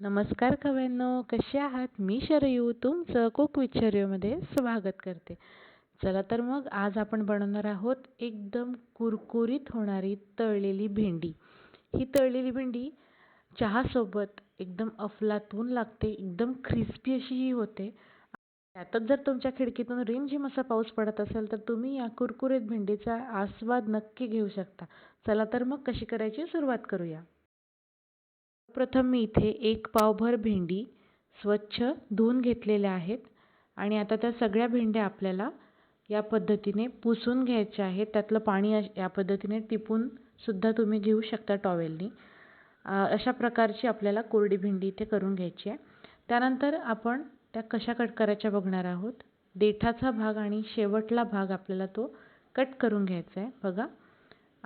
नमस्कार कव्यांनो कसे आहात? मी शरयू तुमचं कुक विथ स्वागत करते. चला तर मग आज आपण बनवणार आहोत एकदम कुरकुरीत होणारी तळलेली भेंडी. ही तळलेली भेंडी चहासोबत एकदम अफलातून लागते एकदम क्रिस्पी अशी ही होते. त्यातच जर तुमच्या खिडकीतून रिमझिम असा पाऊस पडत असेल तर तुम्ही या कुरकुरीत भेंडीचा आस्वाद नक्की घेऊ शकता. चला तर मग कशी करायची सुरुवात करूया. प्रथम मी इथे एक पावभर भेंडी स्वच्छ धुवून घेतलेल्या आहेत आणि आता त्या सगळ्या भेंड्या आपल्याला या पद्धतीने पुसून घ्यायच्या आहेत. त्यातलं पाणी या पद्धतीने टिपून सुद्धा तुम्ही घेऊ शकता टॉवेलनी. अशा प्रकारची आपल्याला कोरडी भेंडी इथे करून घ्यायची आहे. त्यानंतर आपण त्या कशा कट करायच्या बघणार आहोत. देठाचा भाग आणि शेवटला भाग आपल्याला तो कट करून घ्यायचा आहे. बघा.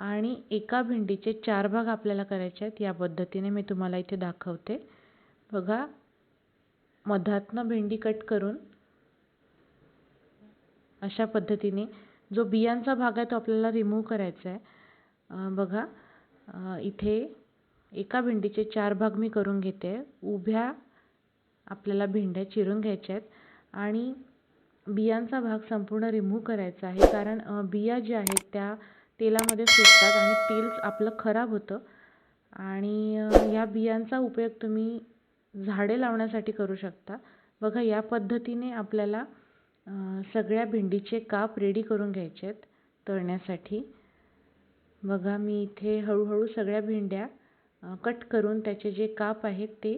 आणि एका भेंडीचे चार भाग आपल्याला करायचे आहेत या पद्धतीने मी तुम्हाला इथे दाखवते. बघा मधातनं भेंडी कट करून अशा पद्धतीने जो बियांचा भाग आहे तो आपल्याला रिमूव्ह करायचा आहे. बघा इथे एका भेंडीचे चार भाग मी करून घेते. उभ्या आपल्याला भेंड्या चिरून घ्यायच्या आहेत आणि बियांचा भाग संपूर्ण रिमूव्ह करायचा आहे कारण बिया ज्या आहेत त्या तेलामध्ये सुटतात आणि तेल आपलं खराब होतं. आणि या बियांचा उपयोग तुम्ही झाडे लावण्यासाठी करू शकता. बघा या पद्धतीने आपल्याला सगळ्या भेंडीचे काप रेडी करून घ्यायचे आहेत तळण्यासाठी. बघा मी इथे हळूहळू सगळ्या भेंड्या कट करून त्याचे जे काप आहेत ते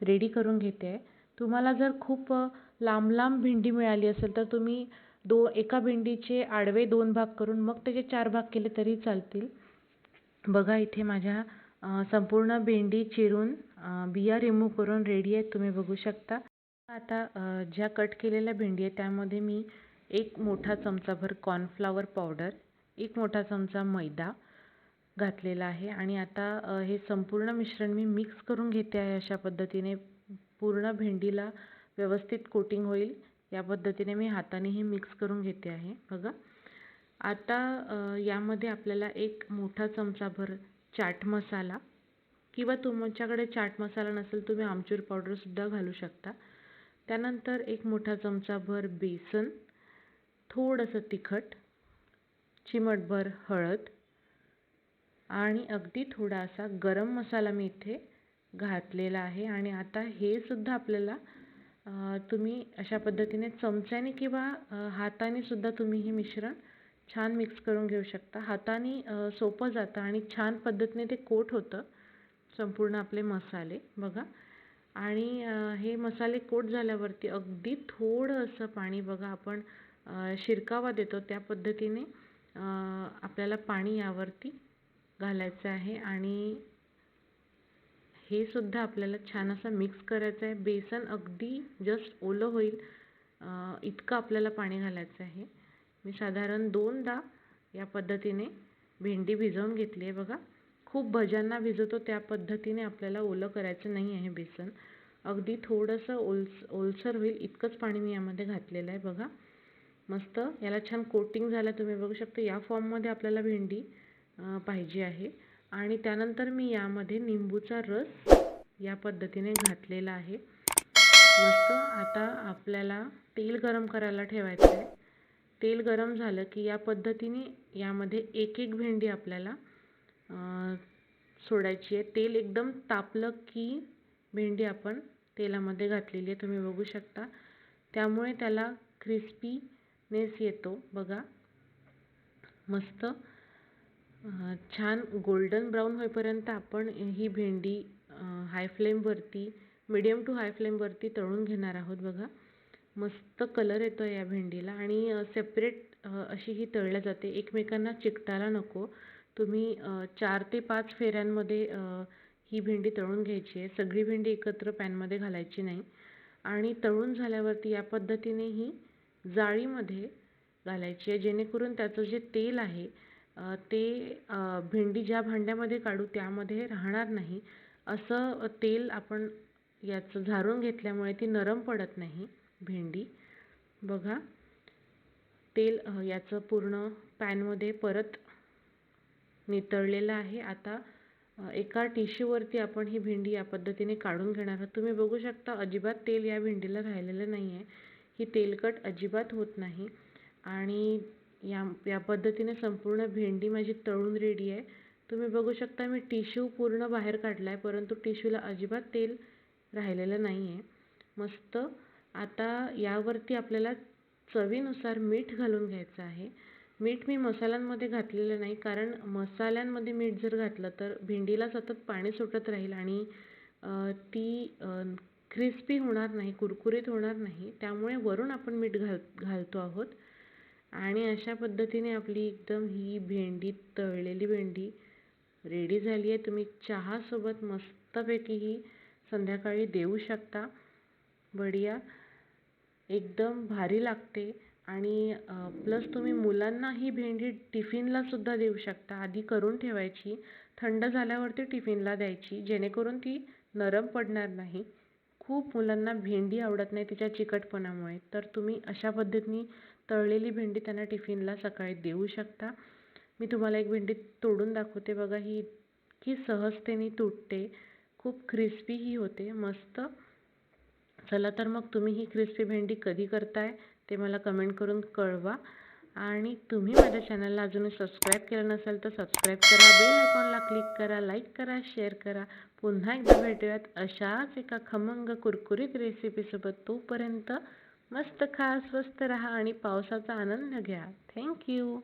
रेडी करून घेते. आहे तुम्हाला जर खूप लांब लांब भेंडी मिळाली असेल तर तुम्ही दो एका भेंडीचे आडवे दोन भाग करून मग त्याचे चार भाग केले तरी चालतील. बघा इथे माझ्या संपूर्ण भेंडी चिरून बिया रिमूव्ह करून रेडी आहेत तुम्ही बघू शकता. आता ज्या कट केलेल्या भेंडी आहेत त्यामध्ये मी एक मोठा चमचाभर कॉर्नफ्लावर पावडर एक मोठा चमचा मैदा घातलेला आहे आणि आता हे संपूर्ण मिश्रण मी मिक्स करून घेते आहे अशा पद्धतीने. पूर्ण भेंडीला व्यवस्थित कोटिंग होईल. या पद्धतीने मी हाताने हे मिक्स करून घेते आहे. बघा. आता यामध्ये आपल्याला एक मोठा चमचाभर चाट मसाला किंवा तुमच्याकडे चाट मसाला नसेल तुम्ही आमचूर पावडरसुद्धा घालू शकता. त्यानंतर एक मोठा चमचाभर बेसन थोडंसं तिखट चिमटभर हळद आणि अगदी थोडासा गरम मसाला मी इथे घातलेला आहे. आणि आता हे सुद्धा आपल्याला तुम्ही अशा पद्धतीने चमच्याने किंवा हाताने सुद्धा तुम्ही हे मिश्रण छान मिक्स करून घेऊ शकता. हाताने सोपं जातं आणि छान पद्धतीने ते कोट होतं. संपूर्ण आपले मसाले बघा. आणि हे मसाले कोट झाल्यावरती अगदी थोडं असं पाणी बघा आपण शिरकावा देतो. त्या पद्धतीने आपल्याला पाणी यावरती घालायचं आहे आणि हे सुद्धा आपल्याला छान असं मिक्स करायचं आहे. बेसन अगदी जस्ट ओलं होईल इतकं आपल्याला पाणी घालायचं आहे. मी साधारण दोनदा या पद्धतीने भेंडी भिजवून घेतली आहे बघा. खूप भज्यांना भिजवतो त्या पद्धतीने आपल्याला ओलं करायचं नाही आहे बेसन. अगदी थोडंसं ओलस ओलसर होईल इतकंच पाणी मी यामध्ये घातलेलं आहे बघा. मस्त याला छान कोटिंग झालं तुम्ही बघू शकता. या फॉर्ममध्ये आपल्याला भेंडी पाहिजे आहे. आणि त्यानंतर मी यामध्ये निंबूचा रस या पद्धतीने घातलेला आहे. मस्त. आता आपल्याला तेल गरम करायला ठेवायचं आहे तेल गरम झालं की या पद्धतीने यामध्ये एक एक भेंडी आपल्याला सोडायची आहे. तेल एकदम तापलं की भेंडी आपण तेलामध्ये घातलेली आहे. तुम्ही बघू शकता. त्यामुळे त्याला क्रिस्पीनेस येतो बघा. मस्त. छान गोल्डन ब्राऊन होईपर्यंत आपण ही भेंडी हाय फ्लेमवरती मिडियम टू हाय फ्लेमवरती तळून घेणार आहोत बघा. मस्त कलर येतो या भेंडीला आणि सेपरेट अशी ही तळल्या जाते. एकमेकांना चिकटायला नको. तुम्ही चार ते पाच फेऱ्यांमध्ये ही भेंडी तळून घ्यायची आहे. सगळी भेंडी एकत्र पॅनमध्ये घालायची नाही. आणि तळून झाल्यावरती या पद्धतीने ही जाळीमध्ये घालायची आहे. जेणेकरून त्याचं जे तेल आहे ते भेंडी ज्या भांड्यामध्ये काढू त्यामध्ये राहणार नाही. असं तेल आपण याचं झारून घेतल्यामुळे ती नरम पडत नाही भेंडी. बघा. तेल याचं पूर्ण पॅनमध्ये परत नितळलेलं आहे. आता एका टिश्यूवरती आपण ही भेंडी या पद्धतीने काढून घेणार आहोत. तुम्ही बघू शकता अजिबात तेल या भेंडीला राहिलेलं नाही आहे ही तेलकट अजिबात होत नाही. आणि या या पद्धतीने संपूर्ण भेंडी माझी तळून रेडी आहे. तुम्ही बघू शकता मी टिश्यू पूर्ण बाहेर काढला आहे परंतु टिश्यूला अजिबात तेल राहिलेलं नाही आहे मस्त. आता यावरती आपल्याला चवीनुसार मीठ घालून घ्यायचं आहे. मीठ मी मसाल्यांमध्ये घातलेलं नाही कारण मसाल्यांमध्ये मीठ जर घातलं तर भेंडीला सतत पाणी सुटत राहील आणि ती क्रिस्पी होणार नाही कुरकुरीत होणार नाही. त्यामुळे वरून आपण मीठ घाल घालतो आहोत. आणि अशा पद्धतीने आपली एकदम ही भेंडी तळलेली भेंडी रेडी झाली आहे. तुम्ही चहासोबत मस्तपैकी ही संध्याकाळी देऊ शकता. बढिया. एकदम भारी लागते. आणि प्लस तुम्ही मुलांना ही भेंडी टिफिनला सुद्धा देऊ शकता. आधी करून ठेवायची. थंड झाल्यावरती टिफिनला द्यायची. जेणेकरून ती नरम पडणार नाही. खूप मुलांना भेंडी आवडत नाही तिच्या चिकटपणामुळे. तर तुम्ही अशा पद्धतीने तळलेली भेंडी त्यांना टिफिनला सकाळी देऊ शकता. मी तुम्हाला एक भेंडी तोडून दाखवते. बघा ही इतकी सहजतेने तुटते. खूप क्रिस्पीही होते. मस्त. चला तर मग तुम्ही ही क्रिस्पी भेंडी कधी करताय ते मला कमेंट करून कळवा. आणि तुम्ही माझ्या चॅनलला अजूनही सबस्क्राईब केलं नसेल तर सबस्क्राईब करा बेल आयकॉनला क्लिक करा लाईक करा शेअर करा. पुन्हा एकदा भेटूयात अशाच एका खमंग कुरकुरीत रेसिपीसोबत तोपर्यंत मस्त खा स्वस्त राहा आणि पावसाचा आनंद घ्या. थँक्यू